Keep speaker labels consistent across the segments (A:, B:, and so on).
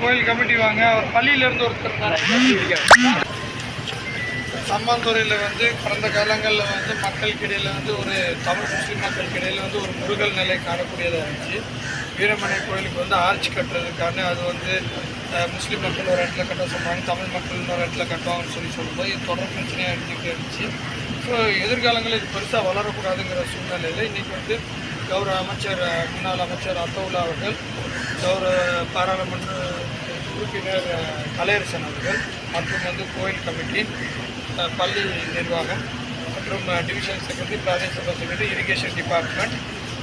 A: கோயில் கமிட்டி வாங்க. அவர் பள்ளியிலேருந்து ஒருத்தர் சம்மாந்துறையில் வந்து கடந்த காலங்களில் வந்து மக்களுக்கிடையில் வந்து ஒரு தமிழ் முஸ்லீம் மக்களுக்கிடையில் வந்து ஒரு முருகல் நிலை காணக்கூடியதாக இருந்துச்சு. வீரமணி கோயிலுக்கு வந்து ஆர்ச் கட்டுறதுக்கான அது வந்து முஸ்லீம் மக்கள் ஒரு இடத்துல கட்ட சொல்கிறாங்க தமிழ் மக்கள் இன்னொரு இடத்துல கட்டுவாங்கன்னு சொல்லி சொல்லும்போது இது தொடர் பிரச்சனையாக இருந்துகிட்டே இருந்துச்சு. ஸோ எதிர்காலங்களில் இது பெருசாக வளரக்கூடாதுங்கிற சூழ்நிலையில் இன்றைக்கி வந்து கௌரவ அமைச்சர் முன்னாள் அமைச்சர் அத்தவுல்லா அவர்கள் கௌரவ பாராளுமன்ற உறுப்பினர் கலையரசன் அவர்கள் மற்றும் வந்து கோயில் கமிட்டி பள்ளி நிர்வாகம் மற்றும் டிவிஷன் செக்ரட்டரி பிராதேச சபா செக்ரட்டரி இரிகேஷன் டிபார்ட்மெண்ட்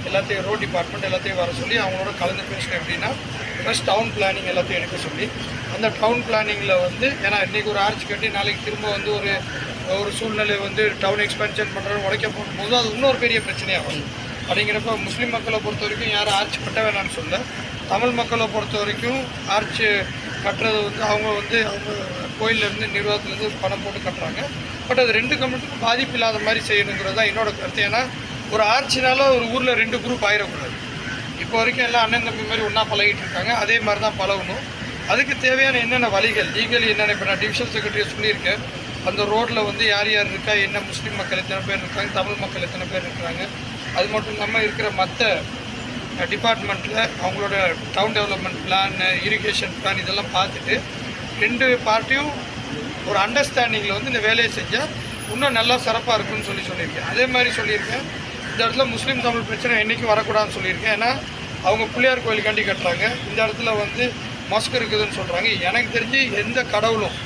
A: எல்லாத்தையும் ரோட் டிபார்ட்மெண்ட் எல்லாத்தையும் வர சொல்லி அவங்களோட கலந்து பேசணும் எப்படின்னா ஃபர்ஸ்ட் டவுன் பிளானிங் எல்லாத்தையும் எடுக்க சொல்லி அந்த டவுன் பிளானிங்கில் வந்து ஏன்னா இன்றைக்கி ஒரு ஆர்ச் கட்டி நாளைக்கு திரும்ப வந்து ஒரு ஒரு சூழ்நிலை வந்து டவுன் எக்ஸ்பென்ஷன் பண்ணுறது உடைக்க போகும்போது அது இன்னொரு பெரிய பிரச்சனையாகும். அப்படிங்கிறப்ப முஸ்லீம் மக்களை பொறுத்த வரைக்கும் யாரும் ஆர்ச் கட்ட வேணாம்னு சொல்ல தமிழ் மக்களை பொறுத்த வரைக்கும் ஆர்ச்சு கட்டுறது வந்து அவங்க வந்து அவங்க கோயிலேருந்து நிர்வாகத்துலேருந்து பணம் போட்டு கட்டுறாங்க. பட் அது ரெண்டு கம்யூனிட்டிக்கும் பாதிப்பு இல்லாத மாதிரி செய்யணுங்கிறது தான் என்னோட கருத்து. ஏன்னா ஒரு ஆர்ச்சினால ஒரு ஊரில் ரெண்டு குரூப் ஆயிடக்கூடாது. இப்போ வரைக்கும் எல்லாம் அண்ணன் தம்பி மாதிரி ஒன்றா பழகிட்டு இருக்காங்க. அதே மாதிரி தான் பழகணும். அதுக்கு தேவையான என்னென்ன வழிகள்? லீகல் என்னென்ன இப்போ நான் டிவிஷன் செக்ரட்டரியை சொல்லியிருக்கேன். அந்த ரோட்டில் வந்து யார் யார் இருக்கா? என்ன முஸ்லீம் மக்கள் எத்தனை பேர் இருக்காங்க? தமிழ் மக்கள் எத்தனை பேர் இருக்கிறாங்க அது மட்டும் இல்லாமல் இருக்கிற மற்ற டிபார்ட்மெண்ட்டில் அவங்களோட town development plan irrigation plan இதெல்லாம் பார்த்துட்டு ரெண்டு பார்ட்டியும் ஒரு அண்டர்ஸ்டாண்டிங்கில் வந்து இந்த வேலையை செஞ்சால் இன்னும் நல்லா சிறப்பாக இருக்கும்னு சொல்லி சொல்லியிருக்கேன். அதே மாதிரி சொல்லியிருக்கேன். இந்த இடத்துல முஸ்லீம் தமிழ் பிரச்சனை என்றைக்கும் வரக்கூடாதுன்னு சொல்லியிருக்கேன். ஏன்னா அவங்க பிள்ளையார் கோயிலுக்காண்டி கட்டுறாங்க. இந்த இடத்துல வந்து மஸ்க் இருக்குதுன்னு சொல்கிறாங்க எனக்கு தெரிஞ்சு எந்த கடவுளும்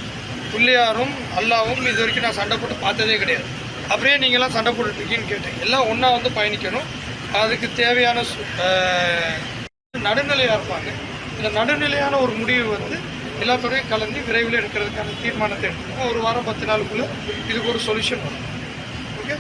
A: பிள்ளையாரும் அல்லாவும் இது வரைக்கும் நான் சண்டை போட்டு பார்த்ததே கிடையாது. அப்படியே நீங்களாம் சண்டை போட்டுட்ருக்கீங்கன்னு கேட்டேன். எல்லாம் ஒன்றா வந்து பயணிக்கணும். அதுக்கு தேவையான நடுநிலையாக இருப்பாங்க. இந்த நடுநிலையான ஒரு முடிவு வந்து எல்லாத்தோடையும் கலந்து விரைவில் எடுக்கிறதுக்கான தீர்மானத்தை எடுத்துக்கோங்க ஒரு வாரம் பத்து நாளுக்குள்ளே இதுக்கு ஒரு சொல்யூஷன் வரும். ஓகே